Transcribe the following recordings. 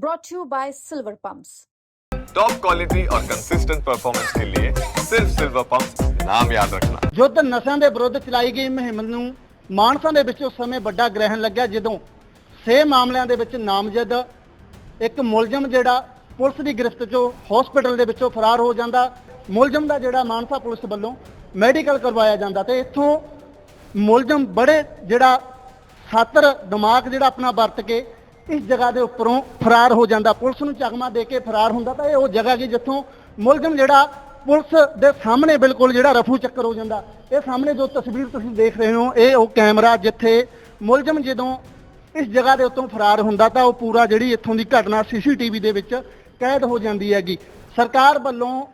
brought to you by Silver Pumps. Top quality और consistent performance के लिए सिर्फ सिल्वर पंप नाम याद रखना ਯੁੱਧ ਨਸ਼ਿਆਂ ਦੇ ਵਿਰੁੱਧ ਚਲਾਈ ਗਈ ਮੁਹਿੰਮ ਨੂੰ ਮਾਨਸਾ ਦੇ ਵਿੱਚ ਉਸ ਸਮੇਂ ਵੱਡਾ ਗ੍ਰਹਿਣ ਲੱਗਿਆ ਜਦੋਂ ਸੇ ਮਾਮਲਿਆਂ ਦੇ ਵਿੱਚ ਨਾਮਜ਼ਦ ਇੱਕ ਮੁਲਜ਼ਮ ਜਿਹੜਾ ਪੁਲਿਸ ਦੀ ਗ੍ਰਿਫਤ ਚੋਂ ਹਸਪੀਟਲ ਦੇ ਵਿੱਚੋਂ ਫਰਾਰ ਹੋ ਜਾਂਦਾ ਮੁਲਜ਼ਮ ਦਾ ਜਿਹੜਾ ਮਾਨਸਾ ਪੁਲਿਸ ਵੱਲੋਂ ਮੈਡੀਕਲ ਕਰਵਾਇਆ ਜਾਂਦਾ ਤੇ ਇੱਥੋਂ ਮੁਲਜ਼ਮ ਬੜੇ ਜਿਹੜਾ ਸਾਤਰ ਦਿਮਾਗ ਜਿਹੜਾ ਆਪਣਾ ਵਰਤ ਕੇ ਇਸ ਜਗ੍ਹਾ ਦੇ ਉੱਪਰੋਂ ਫਰਾਰ ਹੋ ਜਾਂਦਾ। ਪੁਲਿਸ ਨੂੰ ਚਕਮਾ ਦੇ ਕੇ ਫਰਾਰ ਹੁੰਦਾ ਤਾਂ ਇਹ ਉਹ ਜਗ੍ਹਾ ਕੀ ਜਿੱਥੋਂ ਮੁਲਜ਼ਮ ਜਿਹੜਾ ਪੁਲਿਸ ਦੇ ਸਾਹਮਣੇ ਬਿਲਕੁਲ ਜਿਹੜਾ ਰਫੂ ਚੱਕਰ ਹੋ ਜਾਂਦਾ। ਇਹ ਸਾਹਮਣੇ ਜੋ ਤਸਵੀਰ ਤੁਸੀਂ ਦੇਖ ਰਹੇ ਹੋ, ਇਹ ਉਹ ਕੈਮਰਾ ਜਿੱਥੇ ਮੁਲਜ਼ਮ ਜਦੋਂ ਇਸ ਜਗ੍ਹਾ ਦੇ ਉੱਤੋਂ ਫਰਾਰ ਹੁੰਦਾ ਤਾਂ ਉਹ ਪੂਰਾ ਜਿਹੜੀ ਇੱਥੋਂ ਦੀ ਘਟਨਾ ਸੀਸੀਟੀਵੀ ਦੇ ਵਿੱਚ ਕੈਦ ਹੋ ਜਾਂਦੀ ਹੈਗੀ। ਸਰਕਾਰ ਵੱਲੋਂ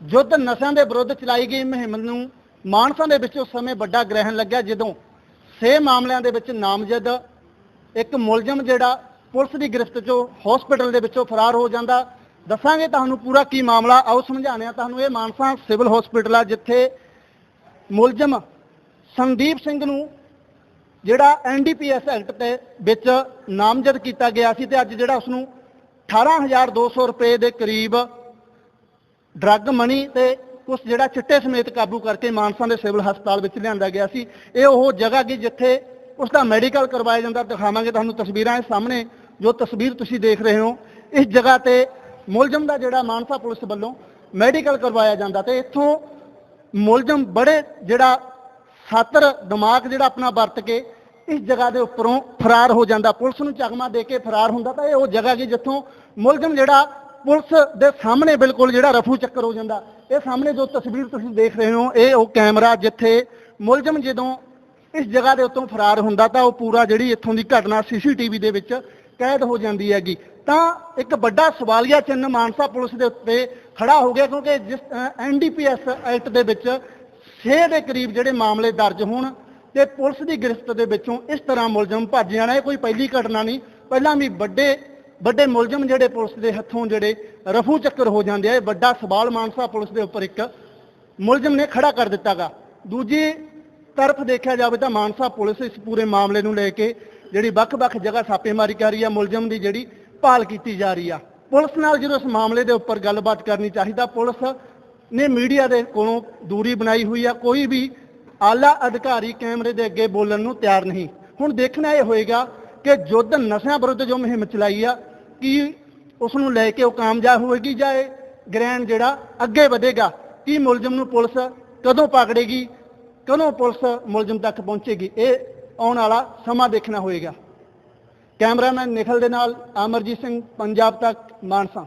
ਯੁੱਧ ਨਸ਼ਿਆਂ ਦੇ ਵਿਰੁੱਧ ਚਲਾਈ ਗਈ ਮੁਹਿੰਮ ਨੂੰ ਮਾਨਸਾ ਦੇ ਵਿੱਚ ਉਸ ਸਮੇਂ ਵੱਡਾ ਗ੍ਰਹਿਣ ਲੱਗਿਆ, ਜਦੋਂ ਸੇ ਮਾਮਲਿਆਂ ਦੇ ਵਿੱਚ ਨਾਮਜ਼ਦ ਇੱਕ ਮੁਲਜ਼ਮ ਜਿਹੜਾ ਪੁਲਿਸ ਦੀ ਗ੍ਰਿਫਤ ਚੋਂ ਹਸਪੀਟਲ ਦੇ ਵਿੱਚੋਂ ਫਰਾਰ ਹੋ ਜਾਂਦਾ। ਦੱਸਾਂਗੇ ਤੁਹਾਨੂੰ ਪੂਰਾ ਕੀ ਮਾਮਲਾ, ਆਓ ਸਮਝਾਉਂਦੇ ਹਾਂ। ਤੁਹਾਨੂੰ ਇਹ ਮਾਨਸਾ ਸਿਵਲ ਹਸਪੀਟਲ ਆ, ਜਿੱਥੇ ਮੁਲਜ਼ਮ ਸੰਦੀਪ ਸਿੰਘ ਨੂੰ ਜਿਹੜਾ ਐਨਡੀਪੀਐਸ ਐਕਟ ਦੇ ਵਿੱਚ ਨਾਮਜ਼ਦ ਕੀਤਾ ਗਿਆ ਸੀ ਤੇ ਅੱਜ ਜਿਹੜਾ ਉਸ ਨੂੰ 18200 ਰੁਪਏ ਦੇ ਕਰੀਬ ਡਰੱਗ ਮਨੀ ਤੇ ਕੁਝ ਜਿਹੜਾ ਚਿੱਟੇ ਸਮੇਤ ਕਾਬੂ ਕਰਕੇ ਮਾਨਸਾ ਦੇ ਸਿਵਲ ਹਸਪਤਾਲ ਵਿੱਚ ਲਿਆਂਦਾ ਗਿਆ ਸੀ। ਇਹ ਉਹ ਜਗ੍ਹਾ ਕੀ ਜਿੱਥੇ ਉਸ ਦਾ ਮੈਡੀਕਲ ਕਰਵਾਇਆ ਜਾਂਦਾ, ਦਿਖਾਵਾਂਗੇ ਤੁਹਾਨੂੰ ਤਸਵੀਰਾਂ ਇਹ ਸਾਹਮਣੇ, ਜੋ ਤਸਵੀਰ ਤੁਸੀਂ ਦੇਖ ਰਹੇ ਹੋ। ਇਸ ਜਗ੍ਹਾ ਤੇ ਮੁਲਜ਼ਮ ਦਾ ਜਿਹੜਾ ਮਾਨਸਾ ਪੁਲਿਸ ਵੱਲੋਂ ਮੈਡੀਕਲ ਕਰਵਾਇਆ ਜਾਂਦਾ ਤੇ ਇੱਥੋਂ ਮੁਲਜ਼ਮ ਬੜੇ ਜਿਹੜਾ ਸਾਤਰ ਦਿਮਾਗ ਜਿਹੜਾ ਆਪਣਾ ਵਰਤ ਕੇ ਇਸ ਜਗ੍ਹਾ ਦੇ ਉੱਪਰੋਂ ਫਰਾਰ ਹੋ ਜਾਂਦਾ। ਪੁਲਿਸ ਨੂੰ ਚਕਮਾ ਦੇ ਕੇ ਫਰਾਰ ਹੁੰਦਾ ਤਾਂ ਇਹ ਉਹ ਜਗ੍ਹਾ ਕੀ ਜਿੱਥੋਂ ਮੁਲਜ਼ਮ ਜਿਹੜਾ ਪੁਲਿਸ ਦੇ ਸਾਹਮਣੇ ਬਿਲਕੁਲ ਜਿਹੜਾ ਰਫੂ ਚੱਕਰ ਹੋ ਜਾਂਦਾ। ਇਹ ਸਾਹਮਣੇ ਜੋ ਤਸਵੀਰ ਤੁਸੀਂ ਦੇਖ ਰਹੇ ਹੋ, ਇਹ ਉਹ ਕੈਮਰਾ ਜਿੱਥੇ ਮੁਲਜ਼ਮ ਜਦੋਂ ਇਸ ਜਗ੍ਹਾ ਦੇ ਉੱਤੋਂ ਫਰਾਰ ਹੁੰਦਾ ਤਾਂ ਉਹ ਪੂਰਾ ਜਿਹੜੀ ਇੱਥੋਂ ਦੀ ਘਟਨਾ ਸੀਸੀਟੀਵੀ ਦੇ ਵਿੱਚ ਕੈਦ ਹੋ ਜਾਂਦੀ ਹੈਗੀ। ਤਾਂ ਇੱਕ ਵੱਡਾ ਸਵਾਲੀਆ ਚਿੰਨ੍ਹ ਮਾਨਸਾ ਪੁਲਿਸ ਦੇ ਉੱਤੇ ਖੜਾ ਹੋ ਗਿਆ ਕਿਉਂਕਿ ਜਿਸ ਐਨਡੀਪੀਐਸ ਐਕਟ ਦੇ ਵਿੱਚ 6 ਦੇ ਕਰੀਬ ਜਿਹੜੇ ਮਾਮਲੇ ਦਰਜ ਹੋਣ ਤੇ ਪੁਲਿਸ ਦੀ ਗ੍ਰਿਫਤ ਦੇ ਵਿੱਚੋਂ ਇਸ ਤਰ੍ਹਾਂ ਮੁਲਜ਼ਮ ਭੱਜ ਜਾਣਾ। ਇਹ ਕੋਈ ਪਹਿਲੀ ਘਟਨਾ ਨਹੀਂ। ਪਹਿਲਾਂ ਵੀ ਵੱਡੇ ਵੱਡੇ ਮੁਲਜ਼ਮ ਜਿਹੜੇ ਪੁਲਿਸ ਦੇ ਹੱਥੋਂ ਜਿਹੜੇ ਰਫੂ ਚੱਕਰ ਹੋ ਜਾਂਦੇ ਆ। ਇਹ ਵੱਡਾ ਸਵਾਲ ਮਾਨਸਾ ਪੁਲਿਸ ਦੇ ਉੱਪਰ ਇੱਕ ਮੁਲਜ਼ਮ ਨੇ ਖੜਾ ਕਰ ਦਿੱਤਾਗਾ। ਦੂਜੀ ਤਰਫ ਦੇਖਿਆ ਜਾਵੇ ਤਾਂ ਮਾਨਸਾ ਪੁਲਿਸ ਇਸ ਪੂਰੇ ਮਾਮਲੇ ਨੂੰ ਲੈ ਕੇ ਜਿਹੜੀ ਵੱਖ-ਵੱਖ ਜਗ੍ਹਾ ਛਾਪੇਮਾਰੀ ਕਰ ਰਹੀ ਆ, ਮੁਲਜ਼ਮ ਦੀ ਜਿਹੜੀ ਭਾਲ ਕੀਤੀ ਜਾ ਰਹੀ ਆ। ਪੁਲਿਸ ਨਾਲ ਜਦੋਂ ਇਸ ਮਾਮਲੇ ਦੇ ਉੱਪਰ ਗੱਲਬਾਤ ਕਰਨੀ ਚਾਹੀਦਾ, ਪੁਲਿਸ ਨੇ ਮੀਡੀਆ ਦੇ ਕੋਲੋਂ ਦੂਰੀ ਬਣਾਈ ਹੋਈ ਆ, ਕੋਈ ਵੀ ਆਲਾ ਅਧਿਕਾਰੀ ਕੈਮਰੇ ਦੇ ਅੱਗੇ ਬੋਲਣ ਨੂੰ ਤਿਆਰ ਨਹੀਂ। ਹੁਣ ਦੇਖਣਾ ਇਹ ਹੋਏਗਾ ਕਿ ਯੁੱਧ ਨਸ਼ਿਆਂ ਵਿਰੁੱਧ ਜੋ ਮੁਹਿੰਮ ਚਲਾਈ ਆ, ਕੀ ਉਸ ਨੂੰ ਲੈ ਕੇ ਉਹ ਕਾਮਯਾਬ ਹੋਏਗੀ ਜਾਂ ਇਹ ਗ੍ਰੈਂਡ ਜਿਹੜਾ ਅੱਗੇ ਵਧੇਗਾ, ਕੀ ਮੁਲਜ਼ਮ ਨੂੰ ਪੁਲਿਸ ਕਦੋਂ ਪਕੜੇਗੀ ਕਦੋਂ ਪੁਲਿਸ ਮੁਲਜ਼ਮ ਤੱਕ ਪਹੁੰਚੇਗੀ? ਇਹ ਆਉਣ ਵਾਲਾ ਸਮਾਂ ਦੇਖਣਾ ਹੋਏਗਾ। ਕੈਮਰਾਮੈਨ ਨਿਖਲ ਦੇ ਨਾਲ ਅਮਰਜੀਤ ਸਿੰਘ, ਪੰਜਾਬ ਤੱਕ, ਮਾਨਸਾ।